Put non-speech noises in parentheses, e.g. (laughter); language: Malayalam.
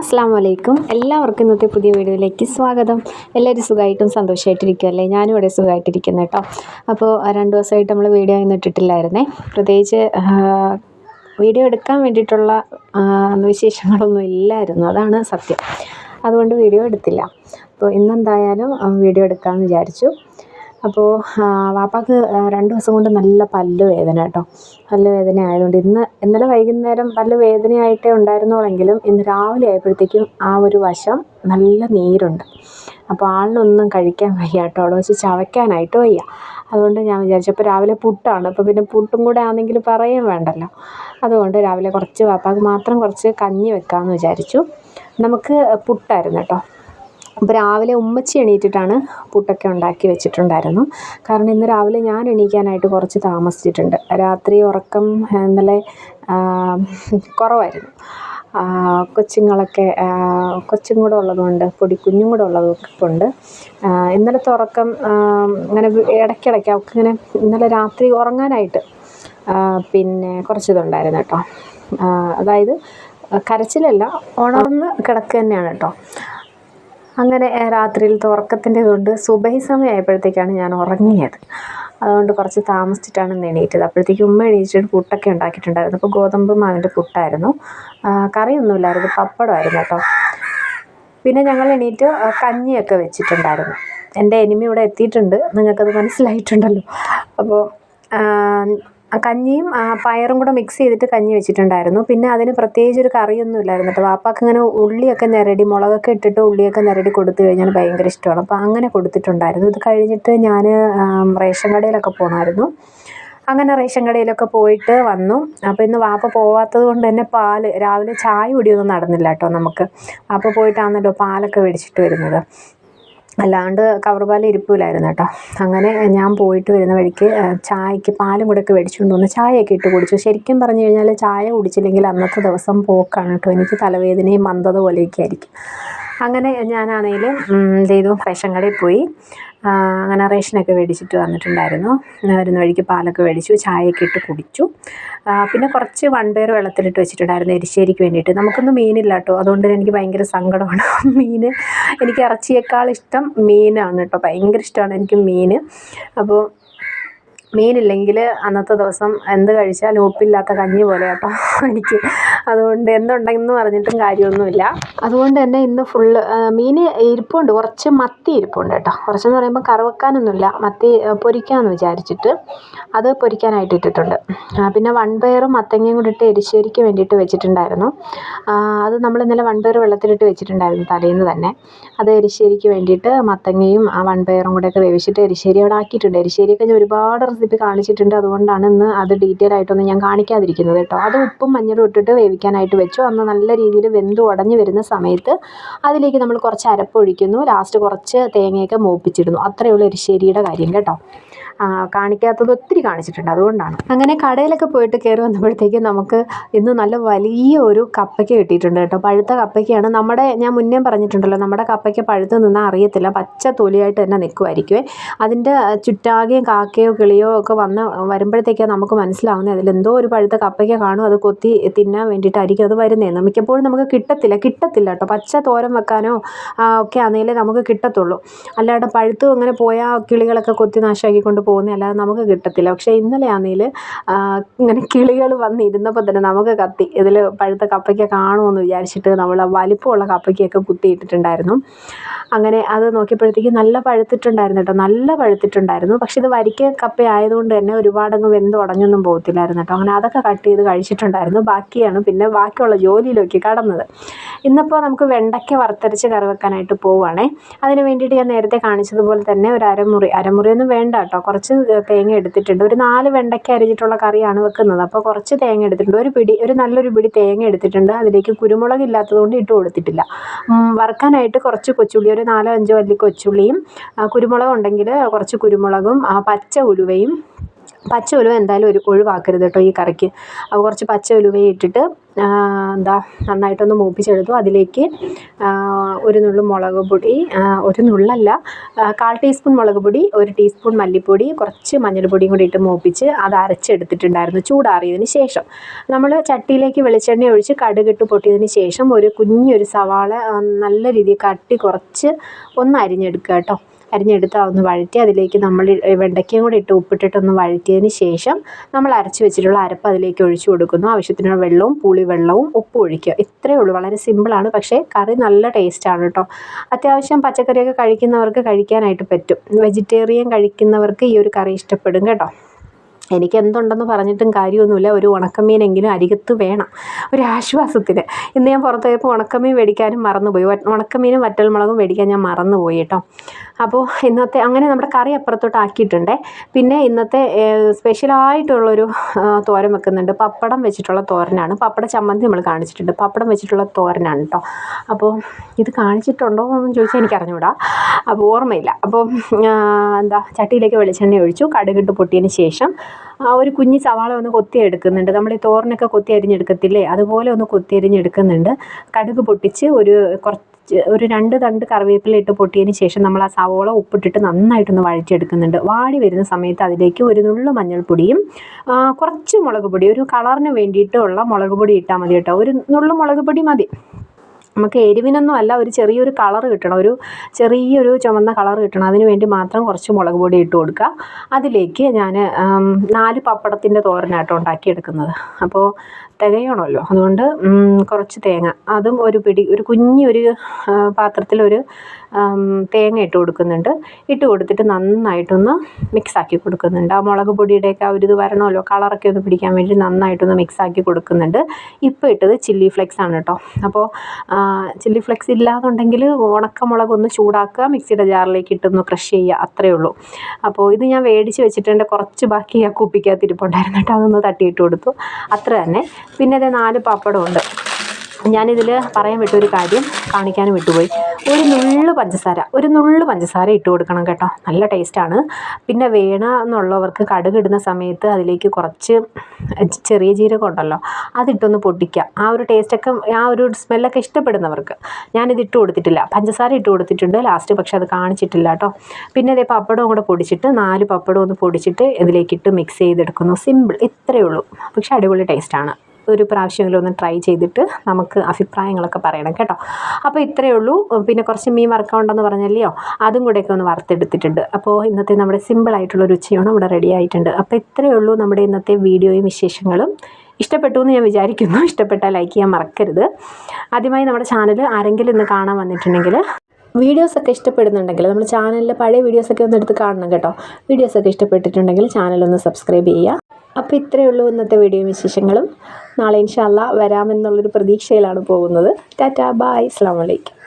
അസ്സാം വലൈക്കും എല്ലാവർക്കും ഇന്നത്തെ പുതിയ വീഡിയോയിലേക്ക് സ്വാഗതം. എല്ലാവരും സുഖമായിട്ടും സന്തോഷമായിട്ടിരിക്കുമല്ലേ ഞാനും ഇവിടെ സുഖമായിട്ടിരിക്കുന്നു കേട്ടോ. അപ്പോൾ രണ്ട് ദിവസമായിട്ട് നമ്മൾ വീഡിയോ ഒന്നും ഇട്ടിട്ടില്ലായിരുന്നേ. പ്രത്യേകിച്ച് വീഡിയോ എടുക്കാൻ വേണ്ടിയിട്ടുള്ള വിശേഷങ്ങളൊന്നും ഇല്ലായിരുന്നു. അതാണ് സത്യം. അതുകൊണ്ട് വീഡിയോ എടുത്തില്ല. അപ്പോൾ ഇന്നെന്തായാലും വീഡിയോ എടുക്കാമെന്ന് വിചാരിച്ചു. അപ്പോൾ വാപ്പാക്ക് രണ്ട് ദിവസം കൊണ്ട് നല്ല പല്ല് വേദന കേട്ടോ. പല്ല് വേദന ആയതുകൊണ്ട് ഇന്ന് ഇന്നലെ വൈകുന്നേരം പല്ല് വേദനയായിട്ടേ ഉണ്ടായിരുന്നുള്ളെങ്കിലും ഇന്ന് രാവിലെ ആയപ്പോഴത്തേക്കും ആ ഒരു വശം നല്ല നീരുണ്ട്. അപ്പോൾ ആളിനൊന്നും കഴിക്കാൻ വയ്യ കേട്ടോ. അവിടെ വെച്ച് ചവയ്ക്കാനായിട്ട് വയ്യ. അതുകൊണ്ട് ഞാൻ വിചാരിച്ചു അപ്പോൾ രാവിലെ പുട്ടാണ്. അപ്പോൾ പിന്നെ പുട്ടും കൂടെ ആണെങ്കിൽ പറയുകയും വേണ്ടല്ലോ. അതുകൊണ്ട് രാവിലെ കുറച്ച് വാപ്പാക്ക് മാത്രം കുറച്ച് കഞ്ഞി വെക്കാമെന്ന് വിചാരിച്ചു. നമുക്ക് പുട്ടായിരുന്നു കേട്ടോ. അപ്പോൾ രാവിലെ ഉമ്മച്ചി എണീറ്റിട്ടാണ് പുട്ടൊക്കെ ഉണ്ടാക്കി വെച്ചിട്ടുണ്ടായിരുന്നു. കാരണം ഇന്ന് രാവിലെ ഞാൻ എണീക്കാനായിട്ട് കുറച്ച് താമസിച്ചിട്ടുണ്ട്. രാത്രി ഉറക്കം ഇന്നലെ കുറവായിരുന്നു. കൊച്ചുങ്ങളൊക്കെ കൊച്ചും കൂടെ ഉള്ളതുകൊണ്ട് പൊടി കുഞ്ഞും കൂടെ ഉള്ളതുകൊണ്ട് ഇന്നലത്തെ ഉറക്കം അങ്ങനെ ഇടയ്ക്കിടയ്ക്ക് അവൾക്ക് ഇങ്ങനെ ഇന്നലെ രാത്രി ഉറങ്ങാനായിട്ട് പിന്നെ കുറച്ചിതുണ്ടായിരുന്നു കേട്ടോ. അതായത് കരച്ചിലല്ല ഉണർന്ന് കിടക്കുക തന്നെയാണ് കേട്ടോ. അങ്ങനെ രാത്രിയിൽ തുറക്കത്തിന്റെ കൊണ്ട് സുബഹി സമയമായപ്പോഴത്തേക്കാണ് ഞാൻ ഉറങ്ങിയത്. അതുകൊണ്ട് കുറച്ച് താമസിച്ചിട്ടാണ് എണീറ്റത്. അപ്പോഴത്തേക്കും ഉമ്മ എണീച്ചിട്ട് പുട്ടൊക്കെ ഉണ്ടാക്കിയിട്ടുണ്ടായിരുന്നു. അപ്പോൾ ഗോതമ്പ് മാവിന്റെ പുട്ടായിരുന്നു. കറിയൊന്നുമില്ലായിരുന്നു. പപ്പടമായിരുന്നു കേട്ടോ. പിന്നെ ഞങ്ങൾ എണീറ്റ് കഞ്ഞിയൊക്കെ വെച്ചിട്ടുണ്ടായിരുന്നു. എന്റെ എനിമി ഇവിടെ എത്തിയിട്ടുണ്ട്. നിങ്ങൾക്കത് മനസ്സിലായിട്ടുണ്ടല്ലോ. അപ്പോൾ കഞ്ഞിയും പയറും കൂടെ മിക്സ് ചെയ്തിട്ട് കഞ്ഞി വെച്ചിട്ടുണ്ടായിരുന്നു. പിന്നെ അതിന് പ്രത്യേകിച്ച് ഒരു കറിയൊന്നും ഇല്ലായിരുന്നു. കേട്ടോ വാപ്പാക്ക് ഇങ്ങനെ ഉള്ളിയൊക്കെ ഞെരടി മുളകൊക്കെ ഇട്ടിട്ട് ഉള്ളിയൊക്കെ ഞെരടി കൊടുത്തു കഴിഞ്ഞാൽ ഭയങ്കര ഇഷ്ടമാണ്. അപ്പോൾ അങ്ങനെ കൊടുത്തിട്ടുണ്ടായിരുന്നു. ഇത് കഴിഞ്ഞിട്ട് ഞാൻ റേഷൻ കടയിലൊക്കെ പോകണമായിരുന്നു അങ്ങനെ റേഷൻ കടയിലൊക്കെ പോയിട്ട് വന്നു. അപ്പോൾ ഇന്ന് വാപ്പ പോവാത്തത് കൊണ്ട് തന്നെ പാൽ രാവിലെ ചായ കുടിയൊന്നും നടന്നില്ല കേട്ടോ നമുക്ക്. വാപ്പ പോയിട്ടാണല്ലോ പാലൊക്കെ മേടിച്ചിട്ട് വരുന്നത്. അല്ലാണ്ട് കവർ പാൽ ഇരിപ്പില്ലായിരുന്നു കേട്ടോ. അങ്ങനെ ഞാൻ പോയിട്ട് വരുന്ന വഴിക്ക് ചായക്ക് പാലും കൂടെ ഒക്കെ മേടിച്ചുകൊണ്ട് വന്ന് ചായയൊക്കെ ഇട്ട് കുടിച്ചു. ശരിക്കും പറഞ്ഞു കഴിഞ്ഞാൽ ചായ കുടിച്ചില്ലെങ്കിൽ അന്നത്തെ ദിവസം പോക്കാണ് കേട്ടോ. എനിക്ക് തലവേദനയും മന്ദത പോലെയൊക്കെ ആയിരിക്കും. അങ്ങനെ ഞാനാണെങ്കിൽ ചെയ്തു റേഷൻ കടയിൽ പോയി. അങ്ങനെ റേഷനൊക്കെ മേടിച്ചിട്ട് വന്നിട്ടുണ്ടായിരുന്നു. വരുന്ന വഴിക്ക് പാലൊക്കെ മേടിച്ചു ചായയൊക്കെ ഇട്ട് കുടിച്ചു. പിന്നെ കുറച്ച് വൺപയർ വെള്ളത്തിലിട്ട് വെച്ചിട്ടുണ്ടായിരുന്നു എരിശ്ശേരിക്ക് വേണ്ടിയിട്ട്. നമുക്കൊന്നും മീനില്ല കേട്ടോ. അതുകൊണ്ട് എനിക്ക് ഭയങ്കര സങ്കടമാണ്. (laughs) മീൻ എനിക്ക് ഇറച്ചിയേക്കാൾ ഇഷ്ടം മീനാണ് കേട്ടോ. ഭയങ്കര ഇഷ്ടമാണ് എനിക്ക് മീൻ. അപ്പോൾ മീനില്ലെങ്കിൽ അന്നത്തെ ദിവസം എന്ത് കഴിച്ചാലും ഉപ്പില്ലാത്ത കഞ്ഞി പോലെ കേട്ടോ എനിക്ക്. അതുകൊണ്ട് എന്തുണ്ടെന്ന് പറഞ്ഞിട്ടും കാര്യമൊന്നുമില്ല. അതുകൊണ്ട് തന്നെ ഇന്ന് ഫുള്ള് മീൻ ഇരിപ്പുണ്ട്. കുറച്ച് മത്തി ഇരിപ്പുണ്ട് കേട്ടോ. കുറച്ചെന്ന് പറയുമ്പോൾ കറവക്കാനൊന്നുമില്ല. മത്തി പൊരിക്കാമെന്ന് വിചാരിച്ചിട്ട് അത് പൊരിക്കാനായിട്ട് ഇട്ടിട്ടുണ്ട്. പിന്നെ വൺപയറും മത്തങ്ങയും കൂടി ഇട്ട് എരിശ്ശേരിക്ക് വേണ്ടിയിട്ട് വെച്ചിട്ടുണ്ടായിരുന്നു. അത് നമ്മൾ ഇന്നലെ വൺപയർ വെള്ളത്തിലിട്ട് വെച്ചിട്ടുണ്ടായിരുന്നു തലേന്ന് തന്നെ. അത് എരിശ്ശേരിക്ക് വേണ്ടിയിട്ട് മത്തങ്ങയും ആ വൺപയറും കൂടെയൊക്കെ വേവിച്ചിട്ട് എരിശ്ശേരി അവിടെ ആക്കിയിട്ടുണ്ട്. എരിശ്ശേരിയൊക്കെ ഞാൻ ഒരുപാട് റെസിപ്പി കാണിച്ചിട്ടുണ്ട്. അതുകൊണ്ടാണ് ഇന്ന് അത് ഡീറ്റെയിൽ ആയിട്ടൊന്നും ഞാൻ കാണിക്കാതിരിക്കുന്നത് കേട്ടോ. അത് ഉപ്പും മഞ്ഞളും ഇട്ടിട്ട് വേവിക്കാനായിട്ട് വെച്ചു. അന്ന് നല്ല രീതിയിൽ വെന്ത് ഉടഞ്ഞു വരുന്ന സമയത്ത് അതിലേക്ക് നമ്മൾ കുറച്ച് അരപ്പൊഴിക്കുന്നു ലാസ്റ്റ് കുറച്ച് തേങ്ങയൊക്കെ മൂപ്പിച്ചിടുന്നു. അത്രയേ ഉള്ളൂ എരിശ്ശേരിയുടെ കാര്യം കേട്ടോ. കാണിക്കാത്തത് ഒത്തിരി കാണിച്ചിട്ടുണ്ട്. അതുകൊണ്ടാണ്. അങ്ങനെ കടയിലൊക്കെ പോയിട്ട് കയറി വന്നപ്പോഴത്തേക്കും നമുക്ക് ഇന്ന് നല്ല വലിയ ഒരു കപ്പയ്ക്ക് കിട്ടിയിട്ടുണ്ട് കേട്ടോ. പഴുത്ത കപ്പയ്ക്കാണ്. നമ്മുടെ ഞാൻ മുന്നേ പറഞ്ഞിട്ടുണ്ടല്ലോ നമ്മുടെ കപ്പയ്ക്ക് പഴുത്ത് നിന്നാൽ അറിയത്തില്ല. പച്ച തൊലിയായിട്ട് തന്നെ നിൽക്കുമായിരിക്കുമേ അതിന്റെ ചുറ്റാകെയും കാക്കയോ കിളിയോ ഒക്കെ വന്ന് വരുമ്പോഴത്തേക്കാണ് നമുക്ക് മനസ്സിലാവുന്നത്. അതിലെന്തോ ഒരു പഴുത്ത കപ്പയ്ക്ക കാണും. അത് കൊത്തി തിന്നാൻ വേണ്ടിയിട്ടായിരിക്കും അത് വരുന്നതെന്ന്. മിക്കപ്പോഴും നമുക്ക് കിട്ടത്തില്ല. കിട്ടത്തില്ല കേട്ടോ. പച്ച തോരൻ വെക്കാനോ ഒക്കെ ആണെങ്കിലേ നമുക്ക് കിട്ടത്തുള്ളൂ. അല്ലാണ്ട് പഴുത്തും അങ്ങനെ പോയാൽ കിളികളൊക്കെ കൊത്തി നാശമാക്കിക്കൊണ്ട് പോകുന്നത് അല്ലാതെ നമുക്ക് കിട്ടത്തില്ല. പക്ഷേ ഇന്നലെ ആണെങ്കിൽ ഇങ്ങനെ കിളികൾ വന്നിരുന്നപ്പോൾ തന്നെ നമുക്ക് കത്തി. ഇതിൽ പഴുത്ത കപ്പയ്ക്ക കാണുമെന്ന് വിചാരിച്ചിട്ട് നമ്മൾ വലിപ്പമുള്ള കപ്പയ്ക്കൊക്കെ കുത്തിയിട്ടിട്ടുണ്ടായിരുന്നു. അങ്ങനെ അത് നോക്കിയപ്പോഴത്തേക്ക് നല്ല പഴുത്തിട്ടുണ്ടായിരുന്നു കേട്ടോ. നല്ല പഴുത്തിട്ടുണ്ടായിരുന്നു. പക്ഷേ ഇത് വരിക്ക കപ്പ ആയതുകൊണ്ട് തന്നെ ഒരുപാടങ്ങ് വെന്ത് ഉടഞ്ഞൊന്നും പോകത്തില്ലായിരുന്നു കേട്ടോ. അങ്ങനെ അതൊക്കെ കട്ട് ചെയ്ത് കഴിച്ചിട്ടുണ്ടായിരുന്നു. ബാക്കിയാണ് പിന്നെ ബാക്കിയുള്ള ജോലിയിലേക്ക് കടന്നത്. ഇന്നിപ്പോൾ നമുക്ക് വെണ്ടയ്ക്ക വറുത്തരച്ച് കറി വെക്കാനായിട്ട് പോവുകയാണേ. അതിന് വേണ്ടിയിട്ട് ഞാൻ നേരത്തെ കാണിച്ചതുപോലെ തന്നെ ഒരു അരമുറി. അരമുറിയൊന്നും വേണ്ട കേട്ടോ. തേങ്ങ എടുത്തിട്ടുണ്ട്. ഒരു നാല് വെണ്ടയ്ക്ക അരിഞ്ഞിട്ടുള്ള കറിയാണ് വെക്കുന്നത്. അപ്പോൾ കുറച്ച് തേങ്ങ എടുത്തിട്ടുണ്ട്. ഒരു പിടി ഒരു നല്ലൊരു പിടി തേങ്ങ എടുത്തിട്ടുണ്ട്. അതിലേക്ക് കുരുമുളക് ഇല്ലാത്തതുകൊണ്ട് ഇട്ട് കൊടുത്തിട്ടില്ല. വറുക്കാനായിട്ട് കുറച്ച് കൊച്ചുള്ളി ഒരു നാലോ അഞ്ചോ വലിയ കൊച്ചുള്ളിയും കുരുമുളക് ഉണ്ടെങ്കിൽ കുറച്ച് കുരുമുളകും പച്ച ഉലുവയും പച്ച ഉലുവ എന്തായാലും ഒരു ഒഴിവാക്കരുത് കേട്ടോ ഈ കറിക്ക്. അപ്പോൾ കുറച്ച് പച്ച ഉലുവ ഇട്ടിട്ട് എന്താ നന്നായിട്ടൊന്ന് മൂപ്പിച്ചെടുത്തു. അതിലേക്ക് ഒരു നുള്ളു മുളക് പൊടി ഒരു നുള്ളല്ല കാൽ ടീസ്പൂൺ മുളക് പൊടി ഒരു ടീസ്പൂൺ മല്ലിപ്പൊടി കുറച്ച് മഞ്ഞൾപ്പൊടിയും കൂടി ഇട്ട് മൂപ്പിച്ച് അത് അരച്ചെടുത്തിട്ടുണ്ടായിരുന്നു ചൂടാറിയതിന് ശേഷം. നമ്മൾ ചട്ടിയിലേക്ക് വെളിച്ചെണ്ണ ഒഴിച്ച് കടുകിട്ട് പൊട്ടിയതിന് ശേഷം ഒരു കുഞ്ഞൊരു സവാള നല്ല രീതിയിൽ കട്ടി കുറച്ച് ഒന്ന് അരിഞ്ഞെടുക്കുക കേട്ടോ. അരിഞ്ഞെടുത്ത് അതൊന്ന് വഴറ്റി അതിലേക്ക് നമ്മൾ വെണ്ടയ്ക്കയും കൂടി ഇട്ട് ഉപ്പിട്ടിട്ടൊന്ന് വഴറ്റിയതിന് ശേഷം നമ്മൾ അരച്ച് വെച്ചിട്ടുള്ള അരപ്പ് അതിലേക്ക് ഒഴിച്ചു കൊടുക്കുന്നു. ആവശ്യത്തിനുള്ള വെള്ളവും പുളിവെള്ളവും ഉപ്പും ഒഴിക്കുക. ഇത്രയേ ഉള്ളൂ. വളരെ സിമ്പിളാണ് പക്ഷേ കറി നല്ല ടേസ്റ്റാണ് കേട്ടോ അത്യാവശ്യം പച്ചക്കറിയൊക്കെ കഴിക്കുന്നവർക്ക് കഴിക്കാനായിട്ട് പറ്റും. വെജിറ്റേറിയൻ കഴിക്കുന്നവർക്ക് ഈ ഒരു കറി ഇഷ്ടപ്പെടും കേട്ടോ. എനിക്ക് എന്തുണ്ടെന്ന് പറഞ്ഞിട്ടും കാര്യമൊന്നുമില്ല. ഒരു ഉണക്കമീനെങ്കിലും അരികത്ത് വേണം. ഒരു ആശ്വാസത്തിന്. ഇന്ന് ഞാൻ പുറത്ത് പോയപ്പോൾ ഉണക്കമീൻ മേടിക്കാനും മറന്നുപോയി. ഉണക്കമീനും വറ്റൽമുളകും മേടിക്കാൻ ഞാൻ മറന്നുപോയി കേട്ടോ. അപ്പോൾ ഇന്നത്തെ അങ്ങനെ നമ്മുടെ കറി അപ്പുറത്തോട്ട് ആക്കിയിട്ടുണ്ട്. പിന്നെ ഇന്നത്തെ സ്പെഷ്യലായിട്ടുള്ളൊരു തോരൻ വെക്കുന്നുണ്ട്. പപ്പടം വെച്ചിട്ടുള്ള തോരനാണ്. പപ്പട ചമ്മന്തി നമ്മൾ കാണിച്ചിട്ടുണ്ട്. പപ്പടം വെച്ചിട്ടുള്ള തോരനാണ് കേട്ടോ. അപ്പോൾ ഇത് കാണിച്ചിട്ടുണ്ടോ എന്ന് ചോദിച്ചാൽ എനിക്ക് അറിഞ്ഞുകൂടാ അപ്പോൾ ഓർമ്മയില്ല അപ്പോൾ എന്താ ചട്ടിയിലേക്ക് വെളിച്ചെണ്ണ ഒഴിച്ചു. കടുകിട്ട് പൊട്ടിയതിന് ശേഷം ആ ഒരു കുഞ്ഞി സവാള ഒന്ന് കൊത്തി എടുക്കുന്നുണ്ട് നമ്മൾ ഈ തോരനൊക്കെ കൊത്തി അരിഞ്ഞെടുക്കത്തില്ലേ? അതുപോലെ ഒന്ന് കൊത്തി അരിഞ്ഞെടുക്കുന്നുണ്ട്. കടുക് പൊട്ടിച്ച് ഒരു കുറച്ച് ഒരു രണ്ട് തണ്ട് കറിവേപ്പില ഇട്ട് പൊട്ടിയതിന് ശേഷം നമ്മൾ ആ സവോള ഉപ്പിട്ടിട്ട് നന്നായിട്ടൊന്ന് വഴറ്റിയെടുക്കുന്നുണ്ട്. വാടി വരുന്ന സമയത്ത് അതിലേക്ക് ഒരു നുള്ളു മഞ്ഞൾപ്പൊടിയും കുറച്ച് മുളക് പൊടി ഒരു കളറിന് വേണ്ടിയിട്ടുള്ള മുളക് പൊടി ഇട്ടാൽ മതി കേട്ടോ. ഒരു നുള്ളു മുളക് പൊടി മതി. നമുക്ക് എരിവിനൊന്നും അല്ല ഒരു ചെറിയൊരു കളർ കിട്ടണം ഒരു ചെറിയൊരു ചുമന്ന കളർ കിട്ടണം. അതിന് വേണ്ടി മാത്രം കുറച്ച് മുളക് പൊടി ഇട്ട് കൊടുക്കുക. അതിലേക്ക് ഞാൻ നാല് പപ്പടത്തിന്റെ തോരനായിട്ട് ഉണ്ടാക്കിയെടുക്കുന്നത്. അപ്പോൾ തികയണമല്ലോ. അതുകൊണ്ട് കുറച്ച് തേങ്ങ. അതും ഒരു പിടി ഒരു കുഞ്ഞൊരു പാത്രത്തിലൊരു തേങ്ങ ഇട്ട് കൊടുക്കുന്നുണ്ട്. ഇട്ട് കൊടുത്തിട്ട് നന്നായിട്ടൊന്ന് മിക്സാക്കി കൊടുക്കുന്നുണ്ട്. ആ മുളക് പൊടിയുടെയൊക്കെ ആ ഒരു ഇത് വരണമല്ലോ. കളറൊക്കെ ഒന്ന് പിടിക്കാൻ വേണ്ടി നന്നായിട്ടൊന്ന് മിക്സാക്കി കൊടുക്കുന്നുണ്ട്. ഇപ്പോൾ ഇട്ടത് ചില്ലി ഫ്ലെക്സ് ആണ് കേട്ടോ. അപ്പോൾ ചില്ലി ഫ്ലെക്സ് ഇല്ലാന്നുണ്ടെങ്കിൽ ഉണക്കമുളക് ഒന്ന് ചൂടാക്കുക മിക്സിയുടെ ജാറിലേക്ക് ഇട്ടൊന്ന് ക്രഷ് ചെയ്യുക അത്രയേ ഉള്ളൂ. അപ്പോൾ ഇത് ഞാൻ മേടിച്ച് വെച്ചിട്ടുണ്ട്. കുറച്ച് ബാക്കി ആ കുപ്പിക്കകത്ത് ഇരിപ്പുണ്ടായിരുന്നു കേട്ടോ. അതൊന്ന് തട്ടിയിട്ട് കൊടുത്തു. അത്ര തന്നെ. പിന്നെ അത് നാല് പപ്പടമുണ്ട്. ഞാനിതിൽ പറയാൻ വിട്ടൊരു കാര്യം കാണിക്കാനും വിട്ടുപോയി. ഒരു നുള്ളു പഞ്ചസാര ഒരു നുള്ളു പഞ്ചസാര ഇട്ട് കൊടുക്കണം കേട്ടോ. നല്ല ടേസ്റ്റാണ് പിന്നെ വേണ എന്നുള്ളവർക്ക് കടുക് ഇടുന്ന സമയത്ത് അതിലേക്ക് കുറച്ച് ചെറിയ ജീരകം ഉണ്ടല്ലോ അതിട്ടൊന്ന് പൊട്ടിക്കുക ആ ഒരു ടേസ്റ്റൊക്കെ ആ ഒരു സ്മെല്ലൊക്കെ ഇഷ്ടപ്പെടുന്നവർക്ക് ഞാനിത് ഇട്ട് കൊടുത്തിട്ടില്ല. പഞ്ചസാര ഇട്ട് കൊടുത്തിട്ടുണ്ട് ലാസ്റ്റ് പക്ഷെ അത് കാണിച്ചിട്ടില്ല കേട്ടോ. പിന്നെ അതേ പപ്പടവും കൂടെ പൊടിച്ചിട്ട് നാല് പപ്പടം ഒന്ന് പൊടിച്ചിട്ട് ഇതിലേക്കിട്ട് മിക്സ് ചെയ്തെടുക്കുന്നു. സിമ്പിൾ ഇത്രയേ ഉള്ളൂ. പക്ഷെ അടിപൊളി ടേസ്റ്റാണ് ഒരു പ്രാവശ്യമെങ്കിലും ഒന്ന് ട്രൈ ചെയ്തിട്ട് നമുക്ക് അഭിപ്രായങ്ങളൊക്കെ പറയണം കേട്ടോ. അപ്പോൾ ഇത്രയേ ഉള്ളൂ. പിന്നെ കുറച്ച് മീൻ വറുക്കാനുണ്ടെന്ന് പറഞ്ഞല്ലയോ? അതും കൂടെയൊക്കെ ഒന്ന് വറുത്തെടുത്തിട്ടുണ്ട്. അപ്പോൾ ഇന്നത്തെ നമ്മുടെ സിമ്പിളായിട്ടുള്ള രുചിയാണ് ഇവിടെ റെഡി ആയിട്ടുണ്ട്. അപ്പോൾ ഇത്രയേ ഉള്ളൂ നമ്മുടെ ഇന്നത്തെ വീഡിയോയും വിശേഷങ്ങളും. ഇഷ്ടപ്പെട്ടു എന്ന് ഞാൻ വിചാരിക്കുന്നു. ഇഷ്ടപ്പെട്ടാൽ ലൈക്ക് ചെയ്യാൻ മറക്കരുത്. ആദ്യമായി നമ്മുടെ ചാനൽ ആരെങ്കിലും ഇന്ന് കാണാൻ വന്നിട്ടുണ്ടെങ്കിൽ വീഡിയോസൊക്കെ ഇഷ്ടപ്പെടുന്നുണ്ടെങ്കിൽ നമ്മൾ ചാനലിലെ പഴയ വീഡിയോസൊക്കെ ഒന്ന് എടുത്ത് കാണണം കേട്ടോ. വീഡിയോസൊക്കെ ഇഷ്ടപ്പെട്ടിട്ടുണ്ടെങ്കിൽ ചാനലൊന്ന് സബ്സ്ക്രൈബ് ചെയ്യുക. അപ്പോൾ ഇത്രയേ ഉള്ളൂ ഇന്നത്തെ വീഡിയോ വിശേഷങ്ങളും. നാളെ ഇൻഷാല്ല വരാമെന്നുള്ളൊരു പ്രതീക്ഷയിലാണ് പോകുന്നത്. Tata bye. അസ്സാം വലൈക്കും